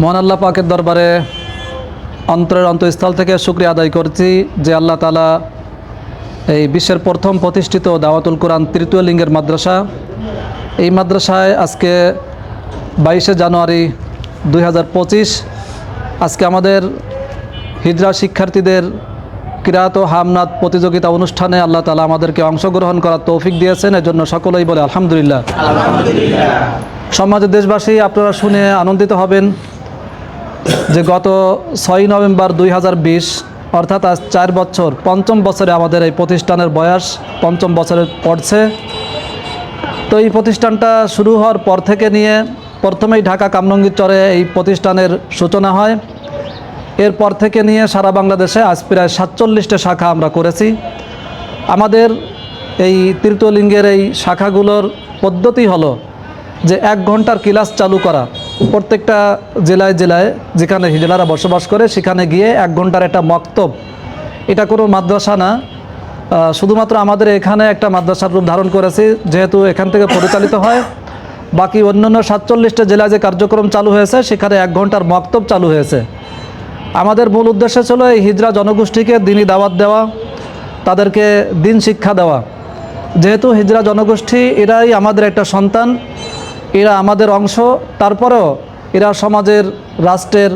মহান আল্লাহ পাকের দরবারে অন্তরের অন্তঃস্থল থেকে শুক্রিয়া আদায় করছি যে আল্লাহ তালা এই বিশ্বের প্রথম প্রতিষ্ঠিত দাওয়াতুল কোরআন তৃতীয় লিঙ্গের মাদ্রাসা এই মাদ্রাসায় আজকে বাইশে জানুয়ারি দু হাজার পঁচিশ আজকে আমাদের হিজরা শিক্ষার্থীদের কিরাত ও হামনাদ প্রতিযোগিতা অনুষ্ঠানে আল্লাহ তালা আমাদেরকে অংশগ্রহণ করার তৌফিক দিয়েছেন এজন্য সকলেই বলে আলহামদুলিল্লাহ। সমাজের দেশবাসী আপনারা শুনে আনন্দিত হবেন। যে গত ছয় নভেম্বর দুই হাজার বিশ, অর্থাৎ আজ চার বছর, পঞ্চম বছরে আমাদের এই প্রতিষ্ঠানের বয়স পঞ্চম বছরে পড়ছে। তো এই প্রতিষ্ঠানটা শুরু হওয়ার পর থেকে নিয়ে প্রথমেই ঢাকা চরে এই প্রতিষ্ঠানের সূচনা হয়। এরপর থেকে নিয়ে সারা বাংলাদেশে আজ প্রায় সাতচল্লিশটা শাখা আমরা করেছি। আমাদের এই তৃতীয়লিঙ্গের এই শাখাগুলোর পদ্ধতি হলো যে এক ঘণ্টার ক্লাস চালু করা। প্রত্যেকটা জেলায় জেলায় যেখানে হিজলারা বসবাস করে, সেখানে গিয়ে এক ঘণ্টার একটা মক্তব। এটা কোনো মাদ্রাসা না। শুধুমাত্র আমাদের এখানে একটা মাদ্রাসার রূপ ধারণ করেছি, যেহেতু এখান থেকে পরিচালিত হয়। বাকি অন্যান্য সাতচল্লিশটা জেলায় যে কার্যক্রম চালু হয়েছে, সেখানে এক ঘণ্টার মক্তব চালু হয়েছে। আমাদের মূল উদ্দেশ্য ছিল এই হিজরা জনগোষ্ঠীকে দিনই দাওয়াত দেওয়া, তাদেরকে দিন শিক্ষা দেওয়া। যেহেতু হিজরা জনগোষ্ঠী, এরাই আমাদের একটা সন্তান এরা আমাদের অংশ। তারপরেও এরা সমাজের, রাষ্ট্রের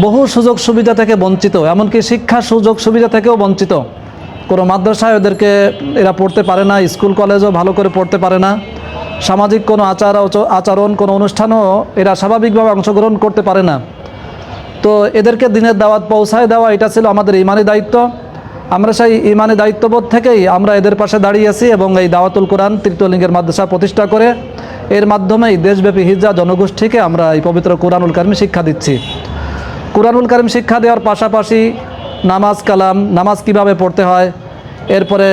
বহু সুযোগ সুবিধা থেকে বঞ্চিত, এমনকি শিক্ষা সুযোগ সুবিধা থেকেও বঞ্চিত। কোনো মাদ্রাসায় ওদেরকে এরা পড়তে পারে না, স্কুল, কলেজও ভালো করে পড়তে পারে না। সামাজিক কোনো আচার আচ- আচরণ, কোনো অনুষ্ঠানও এরা স্বাভাবিকভাবে অংশগ্রহণ করতে পারে না। তো এদেরকে দিনের দাওয়াত পৌঁছায় দেওয়া, এটা ছিল আমাদের ইমানি দায়িত্ব। আমরা সেই ইমানি দায়িত্ববোধ থেকেই আমরা এদের পাশে দাঁড়িয়েছি এবং এই দাওয়াতুল কোরআন তৃতীয় লিঙ্গের মাদ্রাসা প্রতিষ্ঠা করে এর মাধ্যমেই দেশব্যাপী হিজা জনগোষ্ঠীকে আমরা এই পবিত্র কোরআনুল কারিম শিক্ষা দিচ্ছি। কোরআনুল কারিম শিক্ষা দেওয়ার পাশাপাশি নামাজ কালাম, নামাজ কীভাবে পড়তে হয়, এরপরে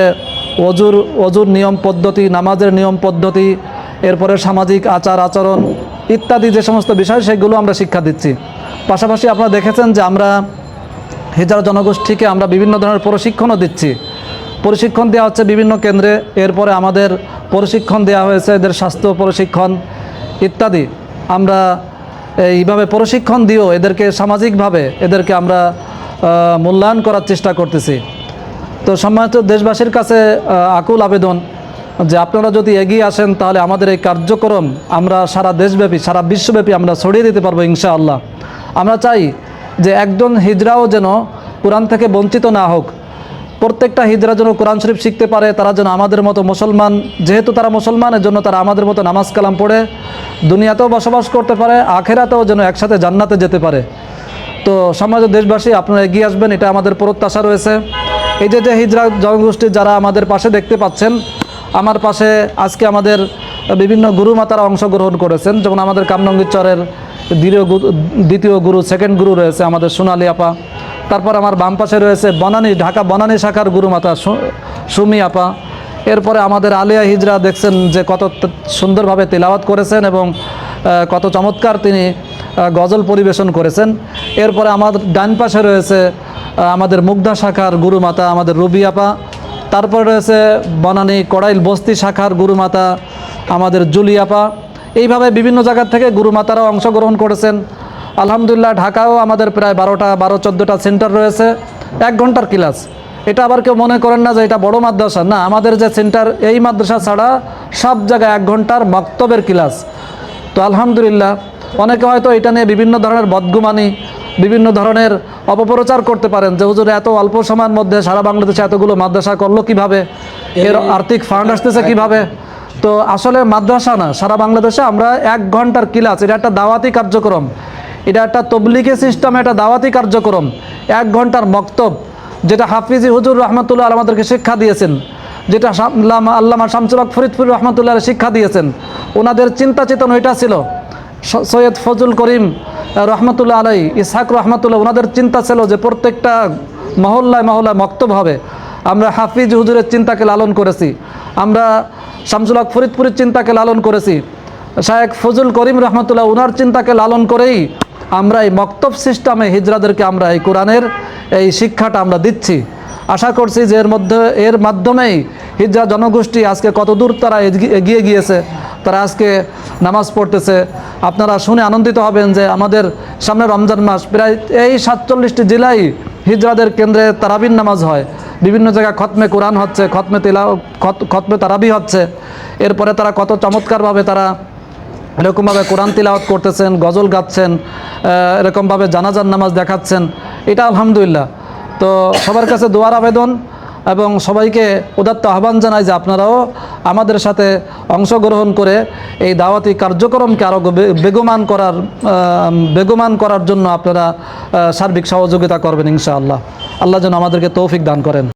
অজুর অজুর নিয়ম পদ্ধতি, নামাজের নিয়ম পদ্ধতি, এরপরে সামাজিক আচার আচরণ ইত্যাদি যে সমস্ত বিষয়, সেগুলো আমরা শিক্ষা দিচ্ছি। পাশাপাশি আপনারা দেখেছেন যে আমরা হিজার জনগোষ্ঠীকে আমরা বিভিন্ন ধরনের প্রশিক্ষণও দিচ্ছি। প্রশিক্ষণ দেওয়া হচ্ছে বিভিন্ন কেন্দ্রে, এরপরে আমাদের প্রশিক্ষণ দেওয়া হয়েছে, এদের স্বাস্থ্য প্রশিক্ষণ ইত্যাদি। আমরা এইভাবে প্রশিক্ষণ দিয়েও এদেরকে সামাজিকভাবে এদেরকে আমরা মূল্যায়ন করার চেষ্টা করতেছি। তো সম্মানিত দেশবাসীর কাছে আকুল আবেদন যে আপনারা যদি এগিয়ে আসেন, তাহলে আমাদের এই কার্যক্রম আমরা সারা দেশব্যাপী, সারা বিশ্বব্যাপী আমরা ছড়িয়ে দিতে পারব ইনশাআল্লাহ। আমরা চাই যে একজন হিজড়াও যেন কোরআন থেকে বঞ্চিত না হোক। প্রত্যেকটা হিজড়া যেন কোরআন শরীফ শিখতে পারে, তারা যেন আমাদের মতো মুসলমান, যেহেতু তারা মুসলমানের জন্য তারা আমাদের মতো নামাজ কালাম পড়ে, দুনিয়াতেও বসবাস করতে পারে, আখেরাতেও যেন একসাথে জান্নাতে যেতে পারে। তো সমাজের দেশবাসী, আপনারা এগিয়ে আসবেন, এটা আমাদের প্রত্যাশা রয়েছে। এই যে যে হিজরা জনগোষ্ঠীর যারা আমাদের পাশে দেখতে পাচ্ছেন, আমার পাশে আজকে আমাদের বিভিন্ন গুরু মাতারা অংশগ্রহণ করেছেন, যেমন আমাদের কামনঙ্গীর চরের দ্বিতীয় গুরু দ্বিতীয় গুরু সেকেন্ড গুরু রয়েছে আমাদের সোনালী আপা। তারপর আমার বাম পাশে রয়েছে বনানী, ঢাকা বনানী শাখার গুরুমাতা সুমি আপা। এরপরে আমাদের আলিয়া হিজরা দেখছেন যে কত সুন্দরভাবে তেলাওয়াত করেছেন এবং কত চমৎকার তিনি গজল পরিবেশন করেছেন। এরপরে আমার ডান পাশে রয়েছে আমাদের মুগ্ধা শাখার গুরুমাতা আমাদের রুবি আপা। তারপর রয়েছে বনানী কড়াইল বস্তি শাখার গুরুমাতা আমাদের জুলিয়াপা এইভাবে বিভিন্ন জায়গার থেকে গুরুমাতারাও অংশগ্রহণ করেছেন। আলহামদুলিল্লাহ ঢাকাও আমাদের প্রায় বারোটা বারো চোদ্দোটা সেন্টার রয়েছে। এক ঘণ্টার ক্লাস। এটা আবার কেউ মনে করেন না যে এটা বড় মাদ্রাসা। না আমাদের যে সেন্টার এই মাদ্রাসা ছাড়া সব জায়গায় এক ঘণ্টার বক্তব্যের ক্লাস। তো আলহামদুলিল্লাহ অনেকে হয়তো এটা নিয়ে বিভিন্ন ধরনের বদগুমানি বিভিন্ন ধরনের অপপ্রচার করতে পারেন যে হুজুর এত অল্প সময়ের মধ্যে সারা বাংলাদেশে এতগুলো মাদ্রাসা করল কীভাবে? এর আর্থিক ফান্ড আসতেছে কীভাবে? তো আসলে মাদ্রাসা না সারা বাংলাদেশে আমরা এক ঘণ্টার ক্লাস। এটা একটা দাওয়াতি কার্যক্রম। এটা একটা তবলিগি সিস্টেম একটা দাওয়াতি কার্যক্রম, এক ঘণ্টার মক্তব, যেটা হাফিজি হুজুর রহমতুল্লাহ আমাদেরকে শিক্ষা দিয়েছেন, যেটা আল্লামা আল্লামা শামসুল হক ফরিদপুর রহমতুল্লাহ শিক্ষা দিয়েছেন। ওনাদের চিন্তা চেতন ওইটা ছিল। সৈয়দ ফজল করিম রহমতুল্লাহ আলাই ইসহাক রহমতুল্লাহ, ওনাদের চিন্তা ছিল যে প্রত্যেকটা মহল্লায় মহল্লায় মক্তব হবে। আমরা হাফিজ হুজুরের চিন্তাকে লালন করেছি। আমরা শামসুল হক ফরিদপুরের চিন্তাকে লালন করেছি। শায়েক ফজল করিম রহমতুল্লাহ ওনার চিন্তাকে লালন করেই আমরা এই মক্তব সিস্টেমে হিজরাদেরকে আমরা এই কোরআনের এই শিক্ষাটা আমরা দিচ্ছি। আশা করছি যে এর মধ্যে, এর মাধ্যমেই হিজরা জনগোষ্ঠী আজকে কত দূর তারা এগি- এগিয়ে গিয়েছে, তারা আজকে নামাজ পড়তেছে। আপনারা শুনে আনন্দিত হবেন যে আমাদের সামনে রমজান মাস, প্রায় এই সাতচল্লিশটি জেলায় হিজরাদের কেন্দ্রে তারাবিন নামাজ হয়। বিভিন্ন জায়গায় খতমে কোরআন হচ্ছে, খতমে তিলা খত- খতমে তারাবি হচ্ছে। এরপরে তারা কত চমৎকারভাবে তারা এরকমভাবে কোরআন তিলাওয়াত করতেছেন, গজল গাচ্ছেন এরকমভাবে জানাজার নামাজ দেখাচ্ছেন, এটা আলহামদুলিল্লাহ। তো সবার কাছে দোয়ার আবেদন এবং সবাইকে উদাত্ত আহ্বান জানাই যে আপনারাও আমাদের সাথে অংশগ্রহণ করে এই দাওয়াতি কার্যক্রমকে আরও বেগমান করার বেগমান করার জন্য আপনারা সার্বিক সহযোগিতা করবেন ইনশাআল্লাহ। আল্লাহ যেন আমাদেরকে তৌফিক দান করেন।